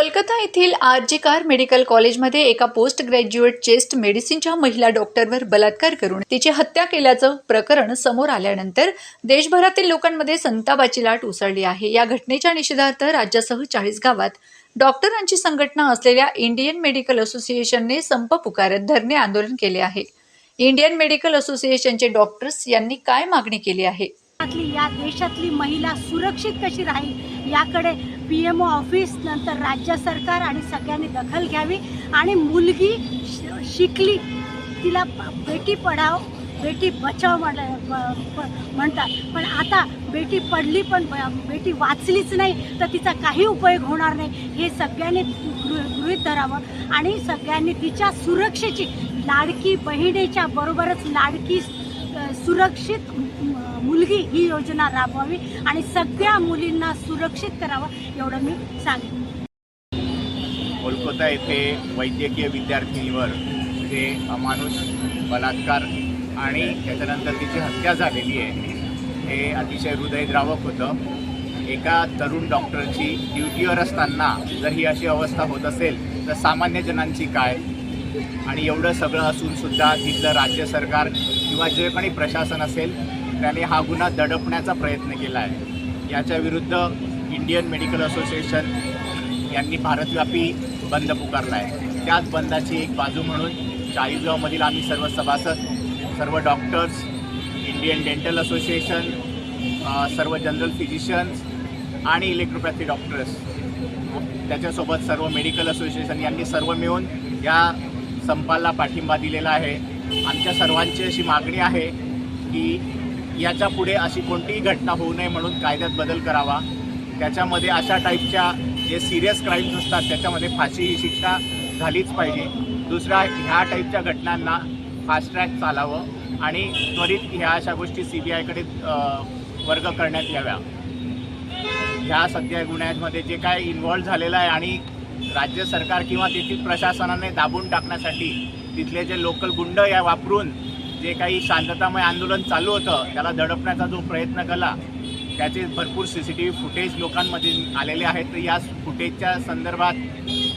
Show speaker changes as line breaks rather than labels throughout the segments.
कोलकाता येथील R G car medical कॉलेजमध्ये एका पोस्ट ग्रॅज्युएट चेस्ट मेडिसिनच्या महिला डॉक्टरवर बलात्कार करून तिची हत्या केल्याचं प्रकरण समोर आल्यानंतर देशभरातील लोकांमध्ये संतापाची लाट उसळली आहे. या घटनेच्या निषेधार्थ राज्यासह चाळीस गावात डॉक्टरांची संघटना असलेल्या इंडियन मेडिकल असोसिएशनने संप पुकारत धरणे आंदोलन केले आहे. इंडियन मेडिकल असोसिएशनचे डॉक्टर्स यांनी काय मागणी केली आहे?
या देशातली महिला सुरक्षित कशी राहील? याकडे पी एम ओ ऑफिस नंतर राज्य सरकार आणि सगळ्यांनी दखल घ्यावी आणि मुलगी श- शिकली. तिला प- बेटी पढाव बेटी बचाव प- म्हणतात. पण आता बेटी पडली पण बेटी वाचलीच नाही तर तिचा काही उपयोग होणार नाही. हे सगळ्यांनी गृह गृहीत धरावं आणि सगळ्यांनी तिच्या सुरक्षेची लाडकी बहिणीच्या बरोबरच लाडकी सुरक्षित मुलगी ही योजना राबवावी आणि सगळ्या मुलींना सुरक्षित करावं एवढं मी सांगेन.
कोलकाता येथे वैद्यकीय विद्यार्थिनीवर जे अमानुष बलात्कार आणि त्याच्यानंतर तिची हत्या झालेली आहे. हे अतिशय हृदयद्रावक होतं. एका तरुण डॉक्टरची ड्युटीवर असताना जर ही अशी अवस्था होत असेल तर सामान्य जनांची काय? आणि एवढं सगळं असूनसुद्धा तिथलं राज्य सरकार किंवा जे कोणी प्रशासन असेल त्याने हा गुन्हा दडपण्याचा प्रयत्न केला आहे. याच्या विरुद्ध इंडियन मेडिकल असोसिएशन यांनी भारतव्यापी बंद पुकारला आहे. त्याच बंदाची एक बाजू म्हणून चाळीसगावमधील आम्ही सर्व सभासद सर्व डॉक्टर्स इंडियन डेंटल असोसिएशन सर्व जनरल फिजिशियन्स आणि इलेक्ट्रोपॅथी डॉक्टर्स त्याच्यासोबत सर्व मेडिकल असोसिएशन यांनी सर्व मिळून या संपाला पाठिंबा दिलेला आहे. आमच्या सर्वांची अशी मागणी आहे की याच्यापुढे अशी कोणतीही घटना होऊ नये म्हणून कायद्यात बदल करावा. त्याच्यामध्ये अशा टाईपच्या जे सिरियस क्राईम्स असतात त्याच्यामध्ये फाशी ही शिक्षा झालीच पाहिजे. दुसरा ह्या टाईपच्या घटनांना फास्ट ट्रॅक चालावं आणि त्वरित ह्या अशा गोष्टी सी बी आयकडे वर्ग करण्यात याव्या. ह्या सध्या गुन्ह्यांमध्ये जे काय इन्व्हॉल्व झालेलं आहे आणि राज्य सरकार किंवा तेथील प्रशासनाने दाबून टाकण्यासाठी तिथले जे लोकल गुंड या वापरून जे काही शांततामय आंदोलन चालू होतं त्याला दडपण्याचा जो प्रयत्न केला त्याचे भरपूर C C T V footage लोकांमध्ये आलेले आहेत. तर या फुटेजच्या संदर्भात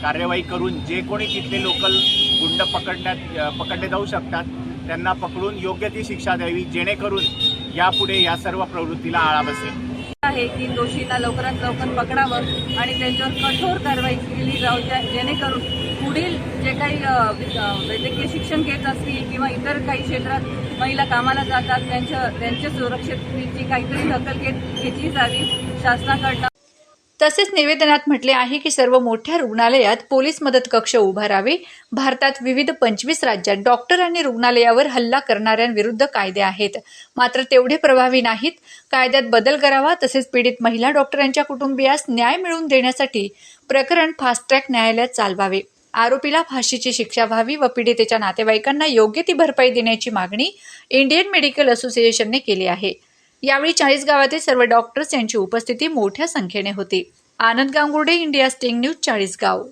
कार्यवाही करून जे कोणी तिथले लोकल गुंड पकडण्यात पकडले जाऊ शकतात त्यांना पकडून योग्य ती शिक्षा द्यावी जेणेकरून यापुढे या सर्व प्रवृत्तीला आळा बसेल.
आहे की दोषींना लवकरात लवकर पकडावं आणि त्यांच्यावर कठोर कारवाई केली जाऊ ज्या- जेणेकरून पुढील जे काही वैद्यकीय शिक्षण घेत असतील किंवा इतर काही क्षेत्रात महिला कामाला जातात त्यांच्या त्यांच्या सुरक्षेची काहीतरी दखल घेत घेतली जावी शासनाकडनं.
तसेच निवेदनात म्हटले आहे की सर्व मोठ्या रुग्णालयात पोलीस मदत कक्ष उभारावे भारतात विविध पंचवीस राज्यात डॉक्टर आणि रुग्णालयावर हल्ला करणाऱ्यांविरुद्ध कायदे आहेत. मात्र तेवढे प्रभावी नाहीत. कायद्यात बदल करावा तसेच पीडित महिला डॉक्टरांच्या कुटुंबियास न्याय मिळवून देण्यासाठी प्रकरण फास्ट ट्रॅक न्यायालयात चालवावे. आरोपीला फाशीची शिक्षा व्हावी व पीडितेच्या नातेवाईकांना योग्य ती भरपाई देण्याची मागणी इंडियन मेडिकल असोसिएशनने केली आहे. यावेळी चाळीस गावातील सर्व डॉक्टर्स यांची उपस्थिती मोठ्या संख्येने होती. Anand Gangurde India sting news Chalisgaon.